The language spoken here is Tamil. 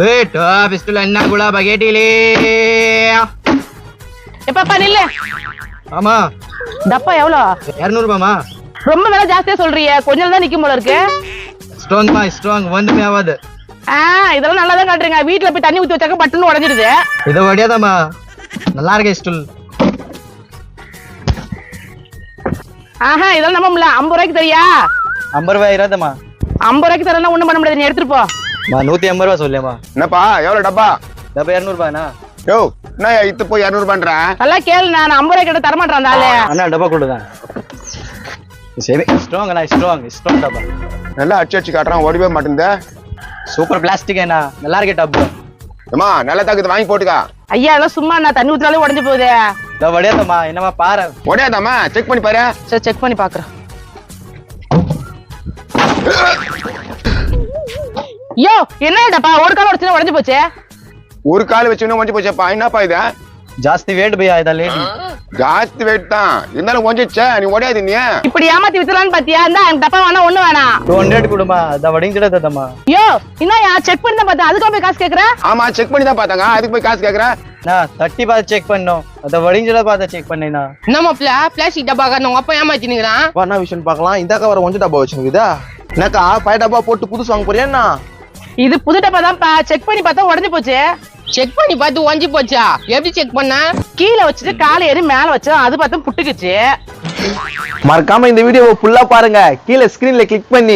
லேட் பிஸ்டல் என்ன கூட பகேட்டிலே எப்பப்பா நில்லு ஆமா டப்பா எவ்வளோ இரநூறுபாமா ரொம்ப விலை ஜாஸ்தியா சொல்றியே கொஞ்சம் தான் நிக்கும் போல இருக்கு ஸ்ட்ராங் மா ஸ்ட்ராங் ஒன்றுமே ஆகாது ஆ இதெல்லாம் நல்லா தான் காட்டுறீங்க வீட்டுல போய் தண்ணி ஊத்தி வச்சாக்க பட்டுன்னு உடஞ்சிடுது இதை வழியாதாம்மா நல்லா இருக்கே ஸ்டில் ஆஹா இதெல்லாம் நம்ப முடியல ஐம்பது ரூபாய்க்கு தெரியா ஐம்பது ரூபாய் இராதம்மா ஐம்பது ரூபாய்க்கு தரலாம் ஒண்ணும் பண்ண முடியாது நீ எடுத்துட்டு போ மா நூற்றி ஐம்பது ரூபா சொல்லியம்மா என்னப்பா எவ்வளவு டப்பா? டப்பா இரநூறுபாண்ணா. யோ என்ன இத்து போய் இரநூறுபான்ற? நல்லா கேளு நான் ஐம்பது ரூபாய்க்கு கிட்ட தரமாட்டேன் அண்ணா டப்பா கொடுதான் சரி ஸ்ட்ராங் அண்ணா ஸ்ட்ராங் ஸ்ட்ராங் டப்பா. நல்லா அடிச்சு அடிச்சு காட்டுறான் ஓடிவே மாட்டேங்குது சூப்பர் பிளாஸ்டிக் அண்ணா. நல்லா இருக்கே டப்பு. ஏமா நல்லா தாக்குது வாங்கி போட்டுக்கா. ஐயா அதெல்லாம் சும்மா நான் தண்ணி ஊத்தினாலே உடஞ்சு போகுது. இதோ வடியாதம்மா என்னம்மா பாரு. உடையாதாம்மா செக் பண்ணி பாரு. சரி செக் பண்ணி பாக்குறேன். யோ என்னடாப்பா ஒரு கால் உடச்சு உடஞ்சு போச்சே? ஒரு கால் வச்சு உடஞ்சு போச்சேப்பா. என்னப்பா இது? ஜாஸ்தி வெயிட் பையா இதா லேடி ஜாஸ்தி வெயிட் தான். இருந்தாலும் கொஞ்சச்சே நீ ஓடாது நீ. இப்படி ஏமாத்தி வித்துறான்னு பாத்தியா? இந்த அந்த டப்பா வேணா ஒண்ணு வேணாம் 200 கொடுமா அத வடிஞ்சிட தம்மா யோ என்ன யா செக் பண்ணி தான் பார்த்தா அதுக்கு போய் காசு கேக்குற? ஆமா செக் பண்ணி தான் பார்த்தாங்க. அதுக்கு போய் காசு கேக்குற? நான் தட்டி பார்த்து செக் பண்ணோம் அத வடிஞ்சல பார்த்து செக் பண்ணேனா. நம்ம பிளா பிளாஸ்டிக் டப்பா காரணம் உங்க அப்பா ஏமாத்தினுங்கறான் வா நான் விஷயம் பார்க்கலாம். இந்த கவர் கொஞ்சம் டப்பா வச்சிருக்குதா. என்னக்கா பய டப்பா போட்டு புதுசு வாங்க போறியா இது புது டப்பா தான் செக் பண்ணி பார்த்தா உடஞ்சு போச்சு. செக் பண்ணி பார்த்து ஒஞ்சி போச்சா? எப்படி செக் பண்ண? கீழே வச்சுட்டு காலை ஏறி மேல வச்சா அது பார்த்தா புட்டுக்குச்சு. மறக்காம இந்த வீடியோவை ஃபுல்லா பாருங்க. கீழே ஸ்கிரீன்ல கிளிக் பண்ணி